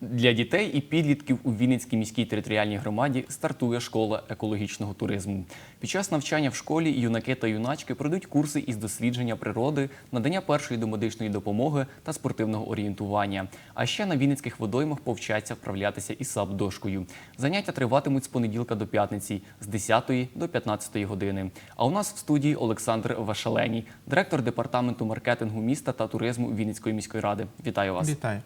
Для дітей і підлітків у Вінницькій міській територіальній громаді стартує школа екологічного туризму. Під час навчання в школі юнаки та юначки пройдуть курси із дослідження природи, надання першої домедичної допомоги та спортивного орієнтування. А ще на вінницьких водоймах повчаться вправлятися із сап-дошкою. Заняття триватимуть з понеділка до п'ятниці з 10 до 15 години. А у нас в студії Олександр Вашаленій, директор департаменту маркетингу міста та туризму Вінницької міської ради. Вітаю вас. Вітаю.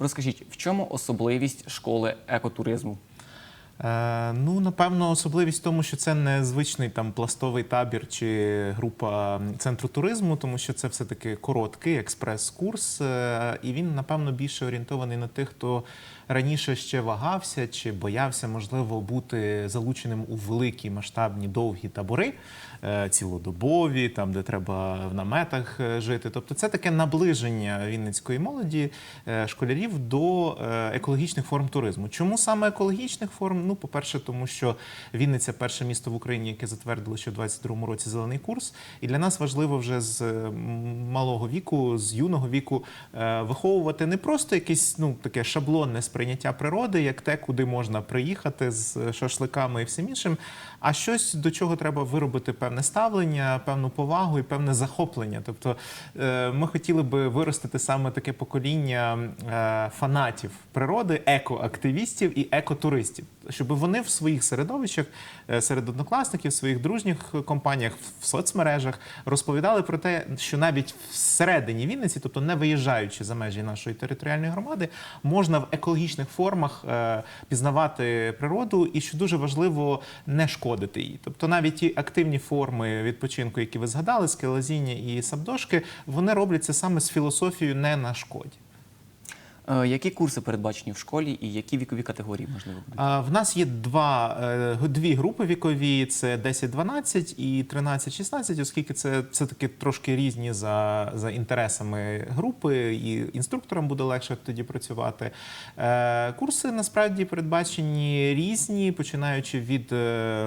Розкажіть, в чому особливість школи екотуризму? Е, ну, напевно, особливість в тому, що це не звичний там пластовий табір чи група центру туризму, тому що це все-таки короткий експрес-курс, е, і він, напевно, більше орієнтований на тих, хто раніше ще вагався чи боявся, можливо, бути залученим у великі масштабні довгі табори, е, цілодобові, там, де треба в наметах е, жити. Тобто, це таке наближення вінницької молоді е, школярів до екологічних форм туризму. Чому саме екологічних форм? Ну, по-перше, тому що Вінниця перше місто в Україні, яке затвердило ще в 22-му році зелений курс. І для нас важливо вже з малого віку, з юного віку виховувати не просто якесь ну таке шаблонне сприйняття природи, як те, куди можна приїхати з шашликами і всім іншим, а щось до чого треба виробити певне ставлення, певну повагу і певне захоплення. Тобто е, ми хотіли би виростити саме таке покоління е, фанатів природи, екоактивістів і екотуристів, щоб вони в своїх середовищах, е, серед однокласників, своїх дружніх компаніях, в соцмережах розповідали про те, що навіть всередині Вінниці, тобто не виїжджаючи за межі нашої територіальної громади, можна в екологічних формах е, пізнавати природу, і що дуже важливо не шкодити їй. Тобто навіть ті активні форми відпочинку, які ви згадали, скелезіння і сабдошки, вони робляться саме з філософією не на шкоді. Е, Які курси передбачені в школі і які вікові категорії можливо будуть? В нас є два, е, дві групи вікові: це 10-12 і 13-16, оскільки це все-таки трошки різні за, за інтересами групи, і інструкторам буде легше тоді працювати. Е, Курси насправді передбачені різні, починаючи від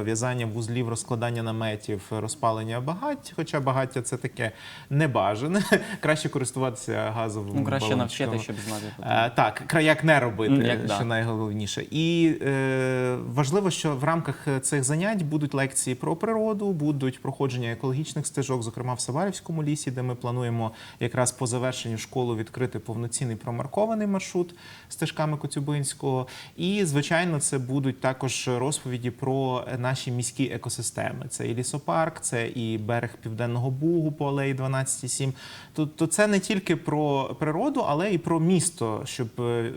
в'язання вузлів, розкладання наметів, розпалення багать. Хоча багаття це таке небажане. Краще користуватися газовим. Ну, краще балончиком. навчити, щоб знати. Е, так, як не робити, як що да. найголовніше. І е, важливо, що в рамках цих занять будуть лекції про природу, будуть проходження екологічних стежок, зокрема в Саварівському лісі, де ми плануємо якраз по завершенню школи відкрити повноцінний промаркований маршрут стежками Коцюбинського. І, звичайно, це будуть також розповіді про наші міські екосистеми. Це і лісопарк, це і берег Південного Бугу по алеї 12,7. Тобто це не тільки про природу, але і про місто, щоб е,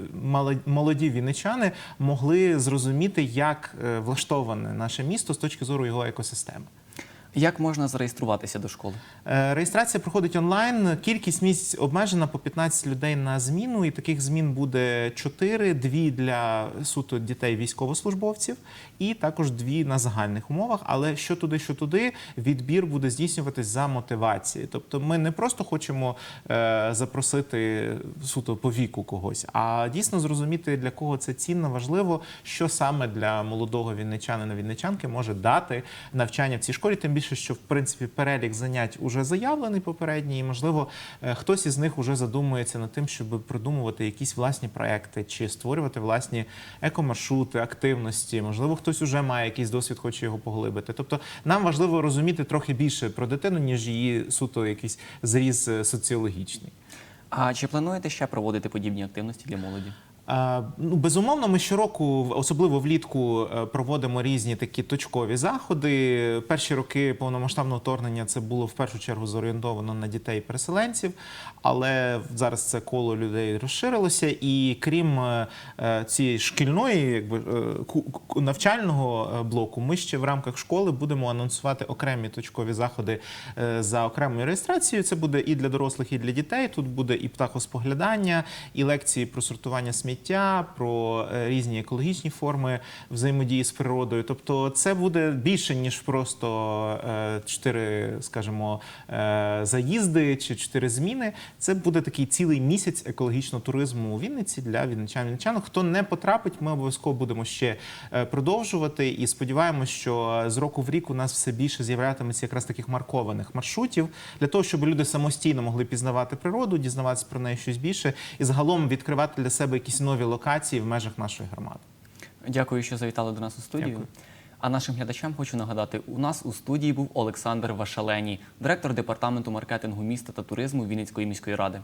молоді вінничани могли зрозуміти, як е, влаштоване наше місто з точки зору його екосистеми. Як можна зареєструватися до школи? Е, Реєстрація проходить онлайн. Кількість місць обмежена по 15 людей на зміну, і таких змін буде 4, дві для суто дітей військовослужбовців, і також дві на загальних умовах. Але що туди, що туди, відбір буде здійснюватись за мотивації. Тобто, ми не просто хочемо е, запросити суто по віку когось, а дійсно зрозуміти для кого це цінно, важливо, що саме для молодого вінничанина вінничанки може дати навчання в цій школі. Тим більше, що в принципі перелік занять уже заявлений попередній, і можливо е, хтось із них уже задумується над тим, щоб придумувати якісь власні проекти чи створювати власні екомаршрути, активності. Можливо, хтось уже має якийсь досвід, хоче його поглибити. Тобто, нам важливо розуміти трохи більше про дитину, ніж її суто якийсь зріз е, соціологічний. А чи плануєте ще проводити подібні активності для молоді? А, Ну, безумовно, ми щороку, особливо влітку, е, проводимо різні такі точкові заходи. Перші роки повномасштабного вторгнення це було в першу чергу зорієнтовано на дітей переселенців, але зараз це коло людей розширилося. І крім е, е, цієї шкільної, якби е, навчального е, блоку, ми ще в рамках школи будемо анонсувати окремі точкові заходи е, за окремою реєстрацією. Це буде і для дорослих, і для дітей. Тут буде і птахоспоглядання, і лекції про сортування сміття, про е, різні екологічні форми взаємодії з природою. Тобто, це буде більше ніж просто е, чотири, скажімо, е, заїзди чи чотири зміни. Це буде такий цілий місяць екологічного туризму у Вінниці для вінничан. Вінничан. Хто не потрапить, ми обов'язково будемо ще продовжувати. І сподіваємося, що з року в рік у нас все більше з'являтиметься якраз таких маркованих маршрутів для того, щоб люди самостійно могли пізнавати природу, дізнаватися про неї щось більше і загалом відкривати для себе якісь нові локації в межах нашої громади. Дякую, що завітали до нас у студію. Дякую. А нашим глядачам хочу нагадати, у нас у студії був Олександр Вашалені, директор департаменту маркетингу міста та туризму Вінницької міської ради.